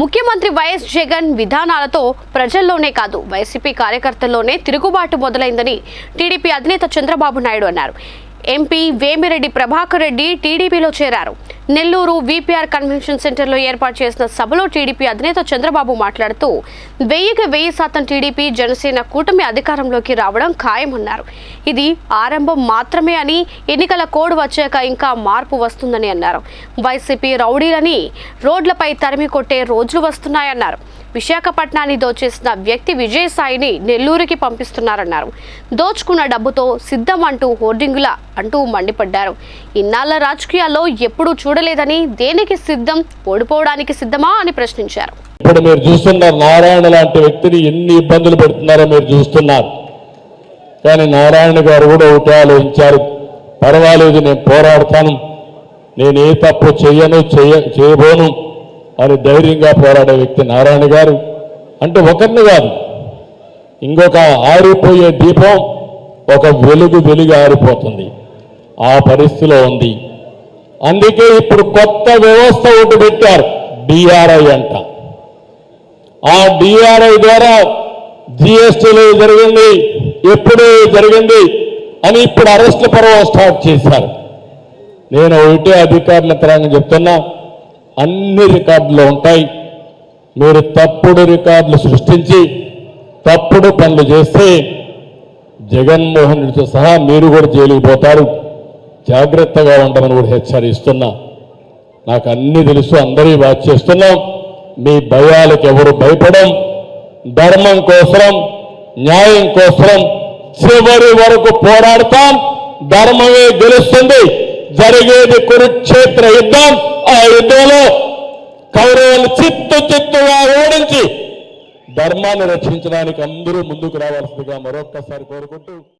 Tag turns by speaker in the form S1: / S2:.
S1: ముఖ్యమంత్రి వైఎస్ జగన్ విధానాలతో ప్రజల్లోనే కాదు వైసీపీ కార్యకర్తల్లోనే తిరుగుబాటు మొదలైందని టీడీపీ అధినేత చంద్రబాబు నాయుడు అన్నారు. ఎంపీ వేమిరెడ్డి ప్రభాకర్ రెడ్డి టీడీపీలో చేరారు. నెల్లూరు విపిఆర్ కన్వెన్షన్ సెంటర్లో ఏర్పాటు చేసిన సభలో టీడీపీ అధినేత చంద్రబాబు మాట్లాడుతూ వెయ్యికి వెయ్యి శాతం టీడీపీ జనసేన కూటమి అధికారంలోకి రావడం ఖాయమన్నారు. ఇది ఆరంభం మాత్రమే అని ఎన్నికల కోడ్ వచ్చాక ఇంకా మార్పు వస్తుందని అన్నారు. వైసీపీ రౌడీలని రోడ్లపై తరిమి కొట్టే రోజులు వస్తున్నాయన్నారు. విశాఖపట్నాన్ని దోచేసిన వ్యక్తి విజయసాయిని నెల్లూరుకి పంపిస్తున్నారన్నారు. దోచుకున్న డబ్బుతో సిద్ధం అంటూ హోర్డింగుల అంటూ మండిపడ్డారు. ఇన్నాళ్ళ రాజకీయాల్లో ఎప్పుడూ చూడ చూడలేదని దేనికి సిద్ధం? ఓడిపోవడానికి సిద్ధమా అని ప్రశ్నించారు.
S2: ఇప్పుడు మీరు చూస్తున్నారు నారాయణ లాంటి వ్యక్తిని ఎన్ని ఇబ్బందులు పెడుతున్నారో మీరు చూస్తున్నారు. కానీ నారాయణ గారు కూడా ఒకటి ఆలోచించారు. పర్వాలేదు నేను పోరాడతాను. నేను ఏ తప్పు చెయ్యను చెయ్య చేయబోను అని ధైర్యంగా పోరాడే వ్యక్తి నారాయణ గారు. అంటే ఒకరిని కాదు ఇంకొక ఆరిపోయే దీపం ఒక వెలుగు వెలుగు ఆరిపోతుంది. ఆ పరిస్థితిలో ఉంది. అందుకే ఇప్పుడు కొత్త వ్యవస్థ ఒకటి పెట్టారు డిఆర్ఐ అంట. ఆ డిఆర్ఐ ద్వారా జిఎస్టీలో జరిగింది ఎప్పుడు జరిగింది అని ఇప్పుడు అరెస్ట్ల పర్వం స్టార్ట్ చేశారు. నేను ఒకటే అధికారుల తరంగా చెప్తున్నా అన్ని రికార్డులు ఉంటాయి. మీరు తప్పుడు రికార్డులు సృష్టించి తప్పుడు పనులు చేస్తే జగన్మోహన్ రెడ్డితో సహా మీరు కూడా జైలుకి పోతారు. జాగ్రత్తగా ఉండమని కూడా హెచ్చరిస్తున్నా. నాకు అన్ని తెలుసు అందరి వాచ్ చేస్తున్నాం. మీ భయాలకు ఎవరు భయపడం ధర్మం కోసం న్యాయం కోసం చివరి వరకు పోరాడతాం. ధర్మమే గెలుస్తుంది. జరిగేది కురుక్షేత్ర యుద్ధం. ఆ యుద్ధంలో కౌరవులు చిత్తు చిత్తుగా ఓడించి ధర్మాన్ని రక్షించడానికి అందరూ ముందుకు రావాల్సిందిగా మరొక్కసారి కోరుకుంటూ